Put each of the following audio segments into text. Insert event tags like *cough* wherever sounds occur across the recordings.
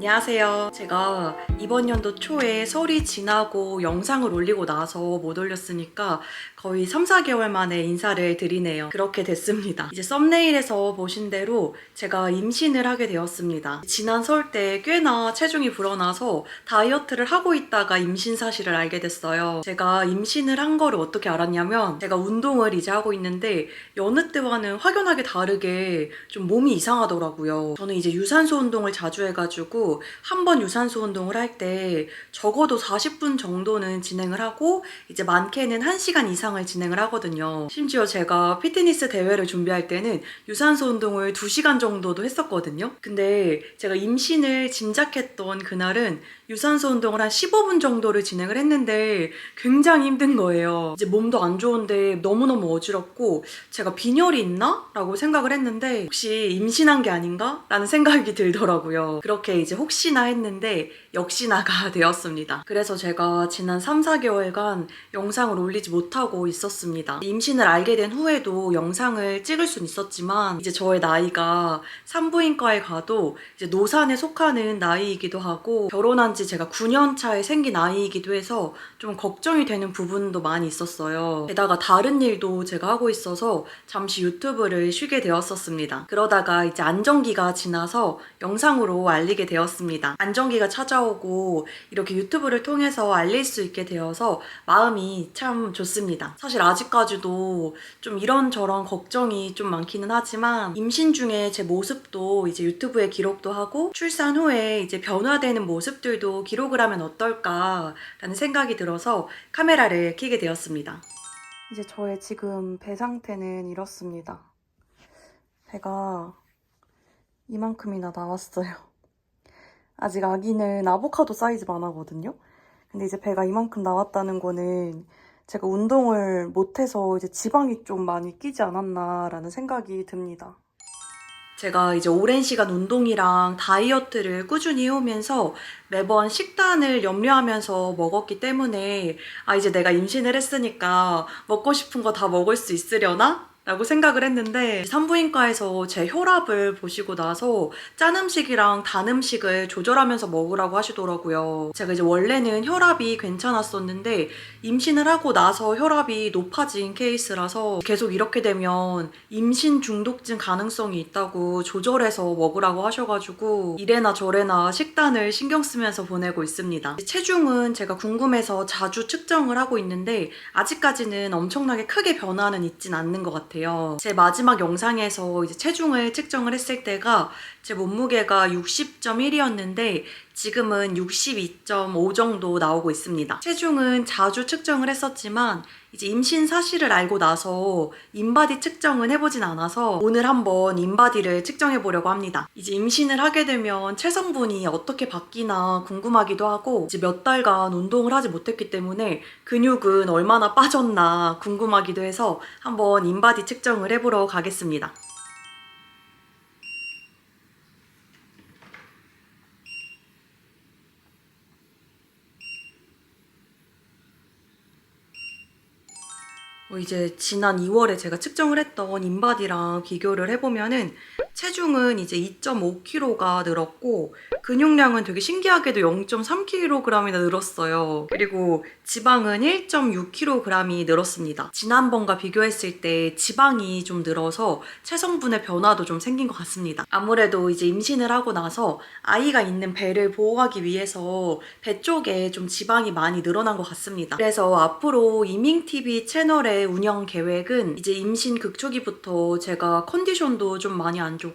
안녕하세요. 제가 이번 연도 초에 설이 지나고 영상을 올리고 나서 못 올렸으니까 거의 3, 4개월 만에 인사를 드리네요. 그렇게 됐습니다. 이제 썸네일에서 보신 대로 제가 임신을 하게 되었습니다. 지난 설 때 꽤나 체중이 불어나서 다이어트를 하고 있다가 임신 사실을 알게 됐어요. 제가 임신을 한 거를 어떻게 알았냐면 제가 운동을 이제 하고 있는데 여느 때와는 확연하게 다르게 좀 몸이 이상하더라고요. 저는 이제 유산소 운동을 자주 해가지고 한 번 유산소 운동을 할 때 적어도 40분 정도는 진행을 하고 이제 많게는 1시간 이상을 진행을 하거든요. 심지어 제가 피트니스 대회를 준비할 때는 유산소 운동을 2시간 정도도 했었거든요. 근데 제가 임신을 짐작했던 그날은 유산소 운동을 한 15분 정도를 진행을 했는데 굉장히 힘든 거예요. 이제 몸도 안 좋은데 너무너무 어지럽고 제가 빈혈이 있나? 라고 생각을 했는데 혹시 임신한 게 아닌가? 라는 생각이 들더라고요. 그렇게 이제 혹시나 했는데 역시나가 *laughs* 되었습니다. 그래서 제가 지난 3, 4개월간 영상을 올리지 못하고 있었습니다. 임신을 알게 된 후에도 영상을 찍을 순 있었지만 이제 저의 나이가 산부인과에 가도 이제 노산에 속하는 나이이기도 하고 결혼한 지 제가 9년 차에 생긴 아이이기도 해서 좀 걱정이 되는 부분도 많이 있었어요. 게다가 다른 일도 제가 하고 있어서 잠시 유튜브를 쉬게 되었었습니다. 그러다가 이제 안정기가 지나서 영상으로 알리게 되었습니다. 안정기가 찾아오고 이렇게 유튜브를 통해서 알릴 수 있게 되어서 마음이 참 좋습니다. 사실 아직까지도 좀 이런저런 걱정이 좀 많기는 하지만 임신 중에 제 모습도 이제 유튜브에 기록도 하고 출산 후에 이제 변화되는 모습들도 기록을 하면 어떨까라는 생각이 들어서 카메라를 켜게 되었습니다. 이제 저의 지금 배 상태는 이렇습니다. 배가 이만큼이나 나왔어요. 아직 아기는 아보카도 사이즈만 하거든요. 근데 이제 배가 이만큼 나왔다는 거는 제가 운동을 못해서 이제 지방이 좀 많이 끼지 않았나라는 생각이 듭니다. 제가 이제 오랜 시간 운동이랑 다이어트를 꾸준히 해오면서 매번 식단을 염려하면서 먹었기 때문에 아 이제 내가 임신을 했으니까 먹고 싶은 거 다 먹을 수 있으려나? 라고 생각을 했는데 산부인과에서 제 혈압을 보시고 나서 짠 음식이랑 단 음식을 조절하면서 먹으라고 하시더라고요. 제가 이제 원래는 혈압이 괜찮았었는데 임신을 하고 나서 혈압이 높아진 케이스라서 계속 이렇게 되면 임신 중독증 가능성이 있다고 조절해서 먹으라고 하셔가지고 이래나 저래나 식단을 신경 쓰면서 보내고 있습니다. 체중은 제가 궁금해서 자주 측정을 하고 있는데 아직까지는 엄청나게 크게 변화는 있진 않는 것 같아요. 제 마지막 영상에서 이제 체중을 측정을 했을 때가 제 몸무게가 60.1이었는데 지금은 62.5 정도 나오고 있습니다. 체중은 자주 측정을 했었지만 이제 임신 사실을 알고 나서 인바디 측정은 해보진 않아서 오늘 한번 인바디를 측정해 보려고 합니다. 이제 임신을 하게 되면 체성분이 어떻게 바뀌나 궁금하기도 하고 이제 몇 달간 운동을 하지 못했기 때문에 근육은 얼마나 빠졌나 궁금하기도 해서 한번 인바디 측정을 해보러 가겠습니다. 이제 지난 2월에 제가 측정을 했던 인바디랑 비교를 해보면은 체중은 이제 2.5kg가 늘었고 근육량은 되게 신기하게도 0.3kg이나 늘었어요. 그리고 지방은 1.6kg이 늘었습니다. 지난번과 비교했을 때 지방이 좀 늘어서 체성분의 변화도 좀 생긴 것 같습니다. 아무래도 이제 임신을 하고 나서 아이가 있는 배를 보호하기 위해서 배 쪽에 좀 지방이 많이 늘어난 것 같습니다. 그래서 앞으로 이밍TV 채널의 운영 계획은 이제 임신 극초기부터 제가 컨디션도 좀 많이 안 좋고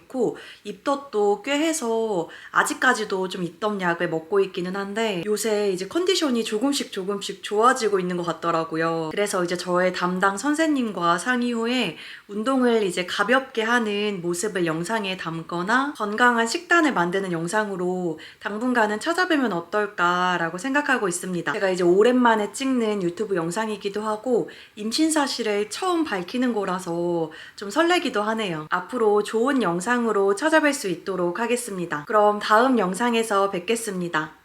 입덧도 꽤 해서 아직까지도 좀 입덧 약을 먹고 있기는 한데 요새 이제 컨디션이 조금씩 조금씩 좋아지고 있는 것 같더라고요. 그래서 이제 저의 담당 선생님과 상의 후에 운동을 이제 가볍게 하는 모습을 영상에 담거나 건강한 식단을 만드는 영상으로 당분간은 찾아뵈면 어떨까라고 생각하고 있습니다. 제가 이제 오랜만에 찍는 유튜브 영상이기도 하고 임신 사실을 처음 밝히는 거라서 좀 설레기도 하네요. 앞으로 좋은 영상으로 찾아뵐 수 있도록 하겠습니다. 그럼 다음 영상에서 뵙겠습니다.